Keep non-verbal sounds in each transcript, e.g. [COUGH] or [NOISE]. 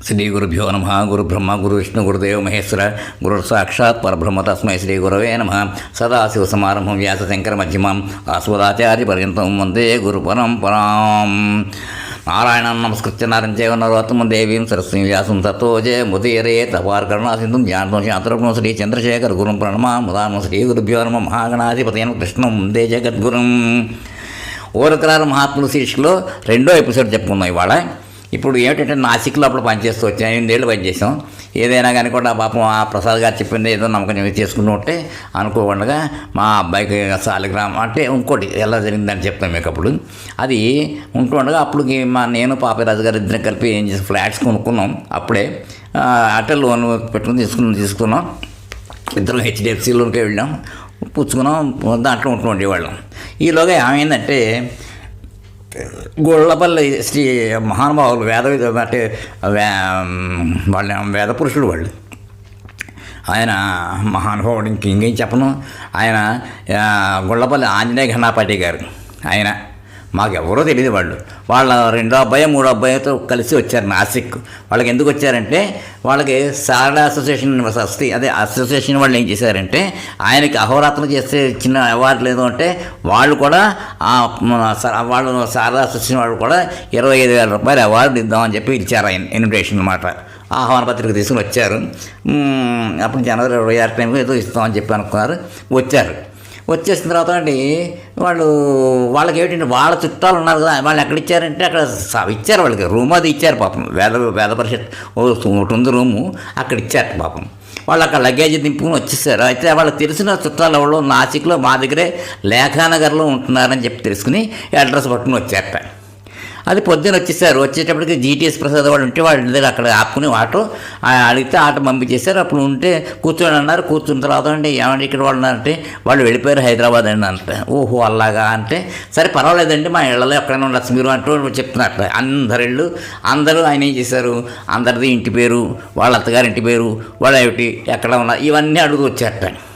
శ్రీ గురుభ్యో నమ గురు బ్రహ్మ గురు విష్ణు గురుదేవ మహేశ్వర గురు సాక్షాత్ పరబ్రహ్మ తస్మై శ్రీ గురవే నమ సదాశివ సమారంభం వ్యాస శంకర మధ్యమం ఆస్వదాచార్య పర్యంతం వందే గురు పరంపరాం నారాయణం నమస్కృత్య నారాయణ చేవ నరోత్తమ దేవీం సరస్వీ వ్యాసం తత్వజే ముదీరే తపార్ కరుణాసింధం జ్ఞానం శాంతరూపం శ్రీ చంద్రశేఖర గురుం ప్రణమా ముదామ శ్రీ గురుభ్యో నమ మహాగణాధిపతయం కృష్ణం వందే జగద్గురుం ఓరకరారు మహాత్ముల శీర్షికలో రెండో ఎపిసోడ్ చెప్పుకున్నాం ఇవాళ. ఇప్పుడు ఏమిటంటే నాసిక్లో అప్పుడు పనిచేస్తూ వచ్చాం ఎనిమిదేళ్ళు పనిచేసాం. ఏదైనా కానీ కూడా పాపం ఆ ప్రసాద్ గారు చెప్పింది ఏదో నమ్మకం చేసుకుంటూ ఉంటే అనుకోకుండా మా అబ్బాయికి సాలిగ్రామం అంటే ఇంకోటి ఎలా జరిగిందని చెప్తాం మీకు అప్పుడు. అది ఉంటుండగా అప్పుడు మా నేను పాపిరాజు గారు ఇద్దరం కలిపి ఏం చేసి ఫ్లాట్స్ కొనుక్కున్నాం అప్పుడే. ఆ, అట్టే లోన్ పెట్టుకుని తీసుకుని తీసుకున్నాం. ఇద్దరం హెచ్డిఎఫ్సి లోన్కే వెళ్ళాం. పుచ్చుకున్నాం దాంట్లో ఉంటూ ఉండేవాళ్ళం ఈలోగా ఏమైందంటే గొళ్ళపల్లి శ్రీ మహానుభావులు వేద అంటే వే వాళ్ళ వేద పురుషుడు వాళ్ళు. ఆయన మహానుభావుడు ఇంకేం చెప్పను? ఆయన గొళ్ళపల్లి ఆంజనేయ ఘనాపాటి గారు. ఆయన మాకు ఎవరో తెలియదు వాళ్ళు. వాళ్ళ రెండో అబ్బాయి మూడో అబ్బాయితో కలిసి వచ్చారు నాసిక్. వాళ్ళకి ఎందుకు వచ్చారంటే వాళ్ళకి శారదా అసోసియేషన్ వస్తే అదే అసోసియేషన్ వాళ్ళు ఏం చేశారంటే ఆయనకి అహోరాత్రం చేస్తే చిన్న అవార్డు లేదు అంటే వాళ్ళు కూడా స- వాళ్ళు శారదా అసోసియేషన్ వాళ్ళు కూడా ఇరవై ఐదు వేల రూపాయలు అవార్డు ఇద్దామని చెప్పి ఇచ్చారు ఆయన ఇన్విటేషన్ అనమాట ఆహ్వాన పత్రిక తీసుకుని వచ్చారు. అప్పుడు జనవరి ఇరవై ఆరు టైంకి ఏదో ఇస్తామని చెప్పి అనుకున్నారు. వచ్చారు. వచ్చేసిన తర్వాత అండి వాళ్ళు వాళ్ళకి ఏమిటంటే వాళ్ళ చుట్టాలు ఉన్నారు కదా వాళ్ళు ఎక్కడ ఇచ్చారంటే అక్కడ ఇచ్చారు వాళ్ళకి రూమ్ అది ఇచ్చారు పాపం వేద వేద పరిషత్ ఒకటి ఉంది రూము అక్కడ ఇచ్చారు పాపం. వాళ్ళు అక్కడ లగేజ్ దింపుకుని వచ్చేసారు. అయితే వాళ్ళకి తెలిసిన చుట్టాలు ఎవరో నాసిక్లో మా దగ్గరే లేఖానగర్లో ఉంటున్నారని చెప్పి తెలుసుకుని అడ్రస్ పట్టుకుని వచ్చారట అది పొద్దున్న వచ్చేసారు. వచ్చేటప్పటికి జీటీఎస్ ప్రసాద్ వాళ్ళు ఉంటే వాళ్ళ దగ్గర అక్కడ ఆపుకుని ఆటో ఆ అడిగితే ఆటో పంపించేశారు. అప్పుడు ఉంటే కూర్చొని అన్నారు. కూర్చున్న తర్వాత అంటే ఏమంటే ఇక్కడ వాళ్ళు ఉన్నారంటే వాళ్ళు వెళ్ళిపోయారు హైదరాబాద్ అండి అంటే. ఓహో అలాగా అంటే సరే పర్వాలేదండి మా ఇళ్ళలో ఎక్కడైనా ఉండొచ్చు మీరు అంటూ చెప్తున్నట్ట అందరి ఇళ్ళు అందరూ ఆయన ఏం చేశారు? అందరిది ఇంటి పేరు వాళ్ళ అత్తగారి ఇంటి పేరు వాళ్ళ ఏమిటి ఎక్కడ ఉన్నారు? ఇవన్నీ అడుగుతూ వచ్చారట.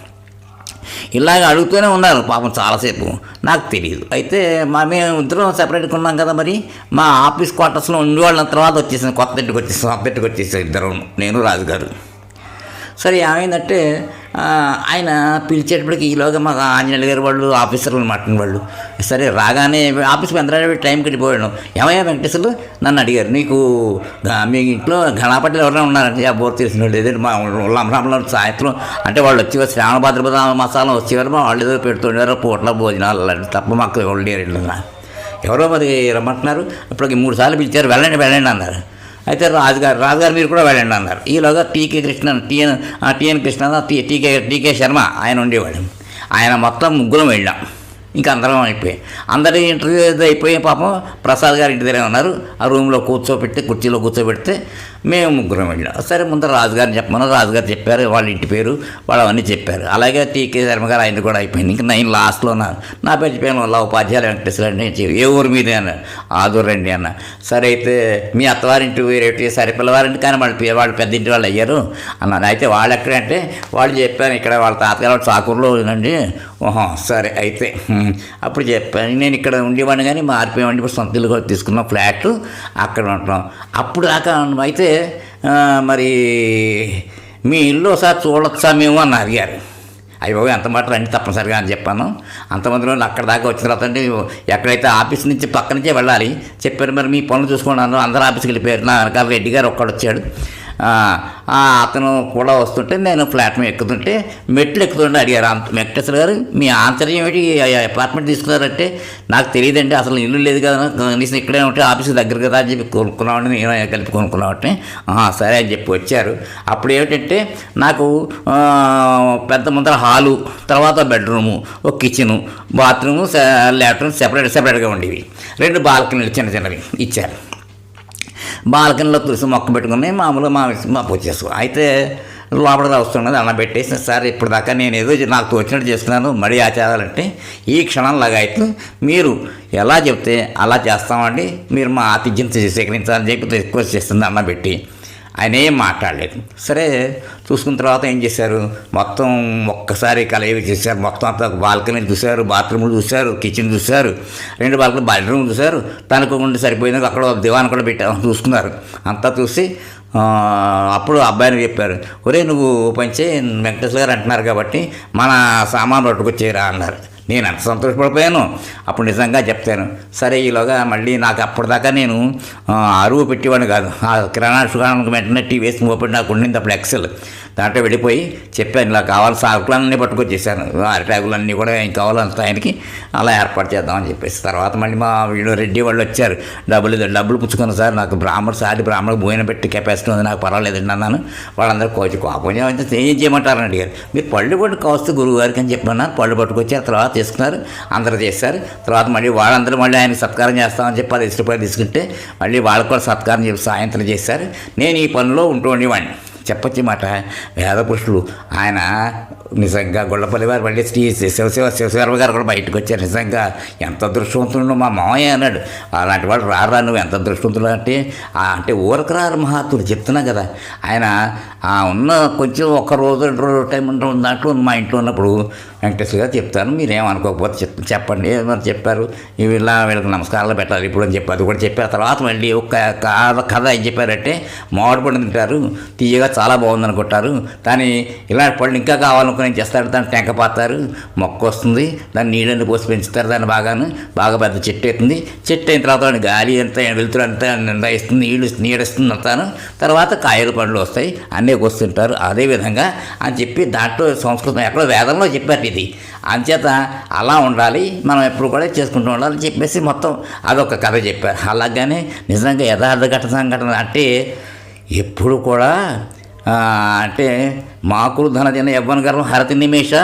ఇలాగ అడుగుతూనే ఉన్నారు పాపం చాలాసేపు. నాకు తెలియదు అయితే మా మేము ఇద్దరం సెపరేట్గా ఉన్నాం కదా మరి. మా ఆఫీస్ క్వార్టర్స్లో ఉండేవాళ్ళ తర్వాత వచ్చేసాను కొత్త ఇంటికి వచ్చేసాం. కొత్త ఇంటికి వచ్చేసాం ఇద్దరం. నేను రాజుగారు. సరే ఏమైందంటే ఆయన పిలిచేటప్పటికి ఈలోగా మా ఆంజనేయులు గారు వాళ్ళు ఆఫీసర్లు మాట్లాడిన వాళ్ళు సరే రాగానే ఆఫీస్కి అందరూ టైంకి వెళ్ళిపోయాను ఏమయ్యా వెంకటేశ్వర్లు? నన్ను అడిగారు. నీకు మీ ఇంట్లో గణపతిలో ఎవరైనా ఉన్నారంటే ఆ బోర్ తెలిసిన వాళ్ళు ఏదంటే మా ఉల్లంలో సాయంత్రం అంటే వాళ్ళు వచ్చి శ్రావణ భాద్రపద మసాలా వచ్చేవారు మా వాళ్ళు ఏదో పెడుతుండేవారు పూట్ల భోజనాలు అలాంటి తప్ప మాకు ఎవరు లేరు ఎవరో మరి రమ్మంటున్నారు. ఇప్పటికి మూడు సార్లు పిలిచారు. వెళ్ళండి వెళ్ళండి అన్నారు. అయితే రాజుగారు రాజుగారు మీరు కూడా వెళ్ళండి అన్నారు. ఈలోగా T K Krishna T N T N Krishna T T K T K Sharma ఆయన ఉండేవాడు ఆయన మొత్తం ముగ్గురం వెళ్ళాం. ఇంకా అందరం అయిపోయి. అందరి ఇంటర్వ్యూ అయిపోయి పాపం ప్రసాద్ గారు ఇంటి దగ్గర ఉన్నారు. ఆ రూమ్లో కూర్చోబెట్టి కుర్చీలో కూర్చోబెడితే మేము ముగ్గురం వెళ్ళాం సరే ముందర రాజుగారిని చెప్పమన్నారు రాజుగారు చెప్పారు వాళ్ళ ఇంటి పేరు వాళ్ళు అవన్నీ చెప్పారు. అలాగే టీకే శర్మ గారు ఆయన కూడా అయిపోయింది. ఇంకా నేను లాస్ట్లో నా నా పేరు చెప్పాను వాళ్ళ ఉపాధ్యాయులు వెంకటేశ్వర అండి ఏ ఊరు మీదే? అన్న. ఆదూరండి అన్న. సరే అయితే మీ అత్తవారింటి వేరేటి సరే పిల్లవారింటి కానీ వాళ్ళు పే- వాళ్ళు పెద్ద ఇంటి వాళ్ళు అయ్యారు అన్నాను. అయితే వాళ్ళు ఎక్కడంటే వాళ్ళు చెప్పాను ఇక్కడ వాళ్ళ తాతగారు చాకూరులో ఉందండి ఓహో సరే అయితే అప్పుడు చెప్పాను. నేను ఇక్కడ ఉండేవాడిని కానీ మారిపోయామండి ఇప్పుడు సొంత ఇల్లు కూడా తీసుకున్నాం ఫ్లాట్ అక్కడ ఉంటున్నాం. అప్పుడు దాకా అయితే మరి మీ ఇల్లు ఒకసారి చూడొచ్చా మేము అని అడిగారు. అయ్యో ఎంత మాట రండి తప్పనిసరిగా అని చెప్పాను. అంతమందిలో అక్కడ దాకా వచ్చిన తర్వాత అంటే ఎక్కడైతే ఆఫీస్ నుంచి పక్క నుంచే వెళ్ళాలి చెప్పారు మరి మీ పనులు చూసుకున్నాను అందరూ ఆఫీస్కి వెళ్ళిపోయారు. నా వెనకాల రెడ్డి గారు ఒక్కడు వచ్చాడు. అతను కూడా వస్తుంటే నేను ప్లాట్ఫామ్ ఎక్కుతుంటే మెట్లు ఎక్కుతుంటే అడిగారు. అంత వెంకటేశ్వర గారు మీ ఆంతర్యం ఏమిటి అపార్ట్మెంట్ తీసుకున్నారంటే నాకు తెలియదండి అసలు ఇల్లు లేదు కదా కనీసం ఇక్కడే ఉంటే ఆఫీస్ దగ్గర కదా అని చెప్పి కొనుక్కున్నామని నేను కలిపి కొనుక్కున్నామంటే సరే అని చెప్పి వచ్చారు. అప్పుడు ఏమిటంటే నాకు పెద్ద ముందర హాలు తర్వాత బెడ్రూము ఒక కిచెను బాత్రూము లాట్రూమ్ సెపరేట్ సెపరేట్గా ఉండేవి. రెండు బాల్కనీలు చిన్న చిన్నవి ఇచ్చారు. బాల్కనీలో తులసి మొక్క పెట్టుకుని మామూలుగా మా మా పూజ చేసుకో. అయితే లోపలికి వస్తున్నది అన్న పెట్టేసి సార్ ఇప్పుడు దాకా నేను ఏదో నాకు తోచినట్టు చేస్తున్నాను మడి ఆచారాలంటే ఈ క్షణంలాగా అయితే మీరు ఎలా చెప్తే అలా చేస్తామండి మీరు మా ఆతిథ్యం స్వీకరించాలని చెప్పి రిక్వెస్ట్ చేస్తుంది అన్న పెట్టి. ఆయన ఏం మాట్లాడలేదు. సరే చూసుకున్న తర్వాత ఏం చేశారు? మొత్తం ఒక్కసారి కలయివి చేశారు. మొత్తం అంతా బాల్కనీ చూశారు బాత్రూమ్లు చూశారు కిచెన్ చూశారు రెండు బాల్కనీ బెడ్రూమ్ చూశారు. తనకు ఉండి సరిపోయింది అక్కడ దివాన్ కూడా పెట్టాము చూసుకున్నారు. అంతా చూసి అప్పుడు అబ్బాయిని చెప్పారు ఒరే నువ్వు పంచే వెంకటేశ్వర గారు అంటున్నారు కాబట్టి మన సామాన్ పట్టుకొచ్చేరా అన్నారు. నేను ఎంత సంతోషపడిపోయాను. అప్పుడు నిజంగా చెప్తాను సరే ఈలోగా మళ్ళీ నాకు అప్పటిదాకా నేను అరువు పెట్టేవాడిని కాదు. ఆ కిరాణా దుకాణానికి వెంటనే టీ వేసి మోపడి నాకు ఉండింది అప్పుడు ఎక్సెల్ దాంట్లో వెళ్ళిపోయి చెప్పాను ఇలా కావాలి సాకులన్నీ పట్టుకొచ్చేసాను. అరిటాకులన్నీ కూడా ఏం కావాలంత ఆయనకి అలా ఏర్పాటు చేద్దామని చెప్పేసి. తర్వాత మళ్ళీ మా వీళ్ళు రెడ్డి వాళ్ళు వచ్చారు. డబ్బులు డబ్బులు పుచ్చుకున్న సార్. నాకు బ్రాహ్మణ సాటి బ్రాహ్మణ భోజనం పెట్టి కెపాసిటీ ఉంది. నాకు పర్వాలేదండి అన్నాను. వాళ్ళందరూ కోచి కోపం ఏమంటే ఏం చేయమంటారని అడిగారు. మీరు పళ్ళు పట్టు కావస్తే గురువు గారికి అని చెప్పాను పళ్ళు పట్టుకొచ్చి ఆ తర్వాత తీసుకున్నారు అందరూ చేశారు. తర్వాత మళ్ళీ వాళ్ళందరూ మళ్ళీ ఆయన సత్కారం చేస్తామని చెప్పి అది ఇష్టపడి తీసుకుంటే మళ్ళీ వాళ్ళకు కూడా సత్కారం చెప్పి సాయంత్రం చేశారు. నేను ఈ పనిలో ఉంటూ ఉండేవాడిని. చెప్పొచ్చు మాట. వేద పురుషులు ఆయన నిజంగా గుళ్ళపల్లి వారు మళ్ళీ శ్రీ శివశివ శివశివర్మ గారు కూడా బయటకు వచ్చారు. నిజంగా ఎంత అదృష్టవంతుడు మా మామయ్య అన్నాడు. అలాంటి వాళ్ళు రారా నువ్వు? ఎంత అదృష్టవంతుడు అంటే అంటే ఊరకు రారు మహాత్ముడు చెప్తున్నా కదా. ఆయన ఆ ఉన్న కొంచెం ఒక రోజు రెండు రోజు టైం ఉంటే దాంట్లో మా ఇంట్లో ఉన్నప్పుడు వెంకటేశ్వర గారు చెప్తాను మీరేమనుకోకపోతే చెప్ చెప్పండి. మరి చెప్పారు? ఇవి ఇలా వీళ్ళకి నమస్కారాలు పెట్టాలి. ఇప్పుడు అని చెప్పి అది కూడా చెప్పారు. తర్వాత మళ్ళీ ఒక కథ కథ ఏం చెప్పారంటే మామిడి పండు తింటారు. తీయగా చాలా బాగుంది అనుకుంటారు కానీ ఇలాంటి పళ్ళు ఇంకా కావాలనుకుని ఏం చేస్తారు దాన్ని టెంక పాతారు మొక్క వస్తుంది దాన్ని నీళ్ళని పోసి పెంచుతారు దాన్ని బాగాను బాగా పెద్ద చెట్టు అవుతుంది. చెట్టు అయిన తర్వాత దాని గాలి ఎంత వెళ్తురు అంతా నిండా ఇస్తుంది నీళ్ళు నీడిస్తుంది అంతాను. తర్వాత కాయలు పండ్లు వస్తాయి అన్నీ వస్తుంటారు అదేవిధంగా అని చెప్పి దాంట్లో సంస్కృతం ఎక్కడో వేదంలో చెప్పారు ఇది. అంచేత అలా ఉండాలి మనం ఎప్పుడు కూడా చేసుకుంటూ ఉండాలని చెప్పేసి మొత్తం అదొక కథ చెప్పారు. అలాగనే నిజంగా యథార్థ ఘట సంఘటన అంటే ఎప్పుడు కూడా అంటే మాకులు ధనజన యవ్వన గర్వం హరతి నిమేష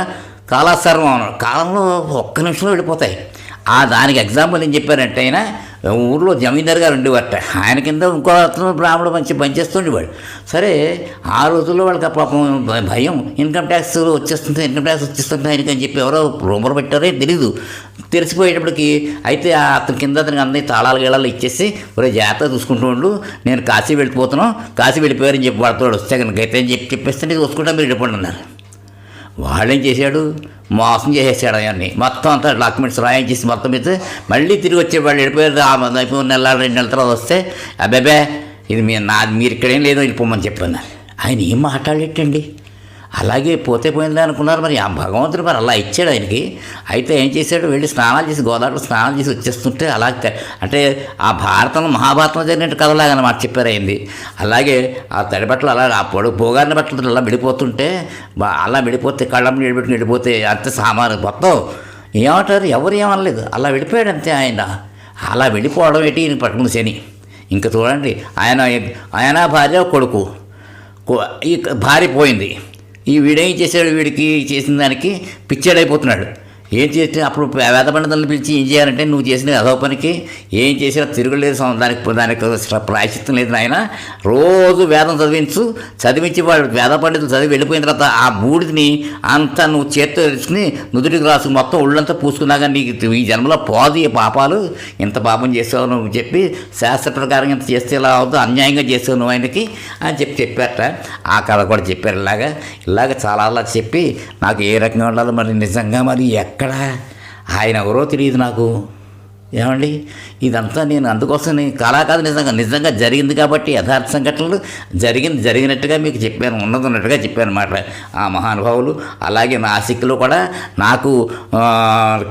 కాలసర్వం కాలంలో ఒక్క నిమిషంలో వెళ్ళిపోతాయి. ఆ దానికి ఎగ్జాంపుల్ ఏం చెప్పారంటే ఆయన ఊర్లో జమీందార్ గారు ఉండేవాట. ఆయన కింద ఇంకో అతను బ్రాహ్మణుడు మంచి పనిచేస్తుండేవాడు సరే ఆ రోజుల్లో వాళ్ళకి ఆ పాపం భయం. ఇన్కమ్ ట్యాక్స్ వచ్చేస్తుంది ఇన్కమ్ ట్యాక్స్ వచ్చేస్తుంది ఆయనకి అని చెప్పి ఎవరో రూమర్ పెట్టారే తెలీదు. తెలిసిపోయేటప్పటికి అయితే అతని కింద అతనికి అందరి తాళాలు గీళాలు ఇచ్చేసి ఒరే జాగ్రత్త చూసుకుంటూ ఉండు. నేను కాశీ వెళ్ళిపోతున్నాను కాశీ వెళ్ళిపోయారని చెప్పి వాడుతాడు వస్తే కనుక అయితే అని చెప్పి చెప్పేస్తే నేను చూసుకుంటా మీరు వెళ్ళిపోండి అన్నారు. వాళ్ళేం చేశాడు? మోసం చేసేసాడు అవన్నీ మొత్తం అంతా డాక్యుమెంట్స్ రాయించేసి మొత్తం మీద మళ్ళీ తిరిగి వచ్చే వాళ్ళు వెళ్ళిపోయారు. ఆ మూడు నెల రెండు నెలల తర్వాత వస్తే అబ్బాబే ఇది మీ నా మీరు ఇక్కడేం లేదో వెళ్ళిపోమని చెప్పాను. ఆయన ఏం మాట్లాడేటండి? అలాగే పోతే పోయిందా అనుకున్నారు. మరి ఆ భగవంతుడు మరి అలా ఇచ్చాడు ఆయనకి. అయితే ఏం చేశాడు? వెళ్ళి స్నానాలు చేసి గోదావరిలో స్నానాలు చేసి వచ్చేస్తుంటే అలా అంటే ఆ భారతం మహాభారతం జరిగినట్టు కథలాగా అన్నమాట చెప్పారు అయింది. అలాగే ఆ తడి బట్టలు అలా ఆ పొడుగు పోగారిన బట్టలు అలా విడిపోతుంటే అలా విడిపోతే కళ్ళం నిలబెట్టుకుని విడిపోతే అంత సామాను మొత్తం ఏమంటారు? ఎవరు ఏమనలేదు. అలా విడిపోయాడు అంతే ఆయన. అలా వెళ్ళిపోవడం ఏంటి? ఈయన పట్టుకుని శని. ఇంకా చూడండి. ఆయన ఆయన భార్య కొడుకు. ఈ భార్య పోయింది. ఈ వీడేం చేశాడు వీడికి చేసిన దానికి పిచ్చాడైపోతున్నాడు. ఏం చేస్తే అప్పుడు వేద పండితులను పిలిచి ఏం చేయాలంటే నువ్వు చేసిన అదో పనికి ఏం చేసినా తిరుగులేదు దానికి దానికి అసలు ప్రాయశ్చిత్తం లేదు నాయన. రోజు వేదం చదివించు. చదివించి వాడు వేద పండితులు చదివి వెళ్ళిపోయిన తర్వాత ఆ మూడిని అంతా నువ్వు చేత్తో తెలుసుకుని నుదుటికి రాసు. మొత్తం ఒళ్ళంతా పూసుకున్నాక నీకు ఈ జన్మలో పోదు ఈ పాపాలు. ఇంత పాపం చేసావు నువ్వు చెప్పి శాస్త్ర ప్రకారం ఇంత చేస్తే ఇలా అవుతుంది అన్యాయంగా చేసావు నువ్వు ఆయనకి అని చెప్పి చెప్పారట. ఆ కథ కూడా చెప్పారు ఇలాగా. ఇలాగ చాలా అలా చెప్పి నాకు ఏ రకంగా ఉండాలో మరి నిజంగా మరి ఎక్కడ ఆయన ఎవరో తెలియదు నాకు. ఏమండి? ఇదంతా నేను అందుకోసం నేను కళా కాదు నిజంగా నిజంగా జరిగింది కాబట్టి యథార్థ సంఘటనలు జరిగింది జరిగినట్టుగా మీకు చెప్పాను ఉన్నది ఉన్నట్టుగా చెప్పాను అనమాట ఆ మహానుభావులు అలాగే నా ఆసక్తిలో కూడా నాకు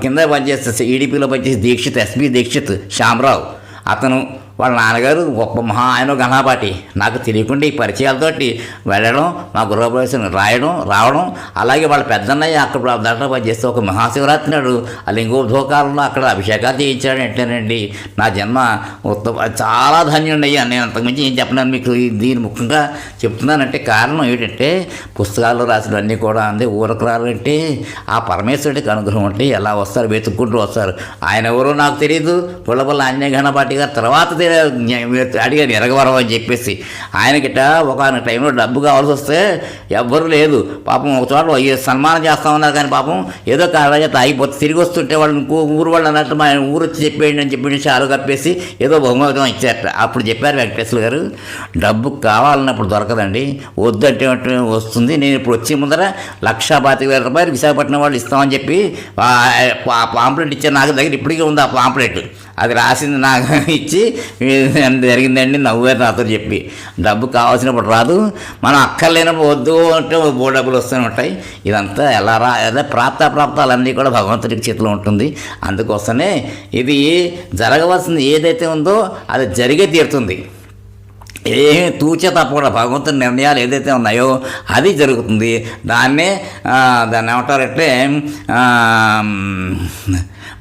కింద పనిచేస్తే ఈడీపీలో పనిచేసే దీక్షిత్ ఎస్బి దీక్షిత్ శ్యామరావు అతను వాళ్ళ నాన్నగారు గొప్ప మహా ఆయన ఘనాపాటి నాకు తెలియకుండా ఈ పరిచయాలతోటి వెళ్ళడం మా గృహప్రవేశం రాయడం రావడం అలాగే వాళ్ళ పెద్దన్నయ్య అక్కడ దాంట్లో పనిచేస్తే ఒక మహాశివరాత్రి నాడు ఆ లింగోద్భోకాలంలో అక్కడ అభిషేకాలు చేయించాడు అంటేనండి. నా జన్మ ఉత్తమ చాలా ధన్యుండయ్యా. నేను అంతకుమించి ఏం చెప్పినాను మీకు. దీని ముఖ్యంగా చెప్తున్నానంటే కారణం ఏంటంటే పుస్తకాల్లో రాసినవన్నీ కూడా అంది ఊరకురాలంటే ఆ పరమేశ్వరుడికి అనుగ్రహం అంటే ఎలా వస్తారు వెతుక్కుంటూ వస్తారు. ఆయన ఎవరో నాకు తెలియదు గుళ్ళపల్లి ఆంజనేయ ఘనపాటి గారు తర్వాత అడిగాను ఎరగవరం అని చెప్పేసి. ఆయనకిట ఒక టైంలో డబ్బు కావాల్సి వస్తే ఎవ్వరు లేదు. పాపం ఒక చోట సన్మానం సన్మానం చేస్తామన్నారు కానీ పాపం ఏదో కారణం అయిపోతే తిరిగి వస్తుంటే వాళ్ళు ఇంకో ఊరు వాళ్ళు అన్నట్టు మా ఊరు వచ్చి చెప్పేయండి అని చెప్పి చాలు కప్పేసి ఏదో బహుమతం ఇచ్చారట. అప్పుడు చెప్పారు వెంకటేశ్వర గారు డబ్బు కావాలన్నప్పుడు దొరకదండి. వద్దంటే వస్తుంది. నేను ఇప్పుడు వచ్చే ముందర లక్షా పాతిక వేల రూపాయలు విశాఖపట్నం వాళ్ళు ఇస్తామని చెప్పి ఆ పాంప్లెట్ ఇచ్చారు. నాకు దగ్గర ఇప్పటికే ఉంది ఆ పాంప్లెట్. అది రాసింది నాకు [LAUGHS] ఇచ్చి "ఇది జరిగిందండి? నవ్వారు నాతో చెప్పి. డబ్బు కావాల్సినప్పుడు రాదు మనం అక్కర్లేనప్పుడు వద్దు అంటే బో డబ్బులు వస్తూనే ఉంటాయి. ఇదంతా ఎలా రా అదే ప్రాప్త ప్రాప్తాలన్నీ కూడా భగవంతుడికి చేతిలో ఉంటుంది. అందుకోసమే ఇది జరగవలసింది ఏదైతే ఉందో అది జరిగే తీరుతుంది. ఏమి తూచే తప్పకుండా భగవంతుని నిర్ణయాలు ఏదైతే ఉన్నాయో అది జరుగుతుంది. దాన్నే దాన్ని ఏమంటారంటే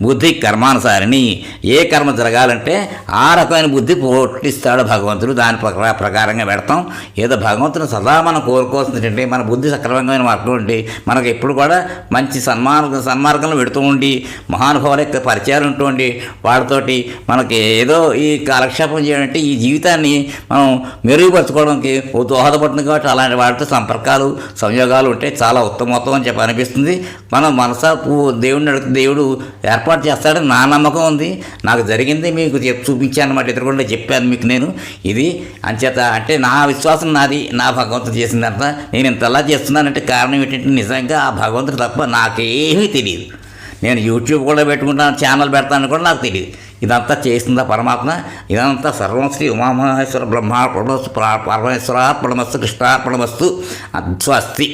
బుద్ధి కర్మానుసారిని. ఏ కర్మ జరగాలంటే ఆ రకమైన బుద్ధి పుట్టిస్తాడు భగవంతుడు. దాని ప్రకార ప్రకారంగా పెడతాం. ఏదో భగవంతుని సదా మనం కోరుకోవాల్సింది మన బుద్ధి సక్రమంగా మార్గం ఉండి మనకు ఎప్పుడు కూడా మంచి సన్మార్గ సన్మార్గంలో పెడుతూ ఉండి మహానుభావుల యొక్క పరిచయాలు ఉంటుండి వాటితోటి మనకి ఏదో ఈ కాలక్షేపం చేయాలంటే ఈ జీవితాన్ని మనం మెరుగుపరచుకోవడానికి దోహదపడుతుంది కాబట్టి అలాంటి వాటితో సంపర్కాలు సంయోగాలు ఉంటే చాలా ఉత్తమోత్తమం అని చెప్పి అనిపిస్తుంది. మనం మనసా దేవుడిని దేవుడు దేవుడు ఏర్పాటు చేస్తాడని నా నమ్మకం ఉంది. నాకు జరిగింది మీకు చెప్ చూపించాను అనమాట కూడా చెప్పాను మీకు నేను. ఇది అంచేత అంటే నా విశ్వాసం నాది నా భగవంతుడు చేసిందంతా నేను ఇంతలా చేస్తున్నానంటే కారణం ఏంటంటే నిజంగా ఆ భగవంతుడు తప్ప నాకేమీ తెలియదు. నేను యూట్యూబ్ కూడా పెట్టుకుంటాను ఛానల్ పెడతాను కూడా నాకు తెలియదు. ఇదంతా చేస్తుందా పరమాత్మ? ఇదంతా సర్వం శ్రీ ఉమామహేశ్వర బ్రహ్మార్పణమస్తు పరమేశ్వరార్పణమస్తు కృష్ణార్పణమస్తు పరమస్తు స్వస్తి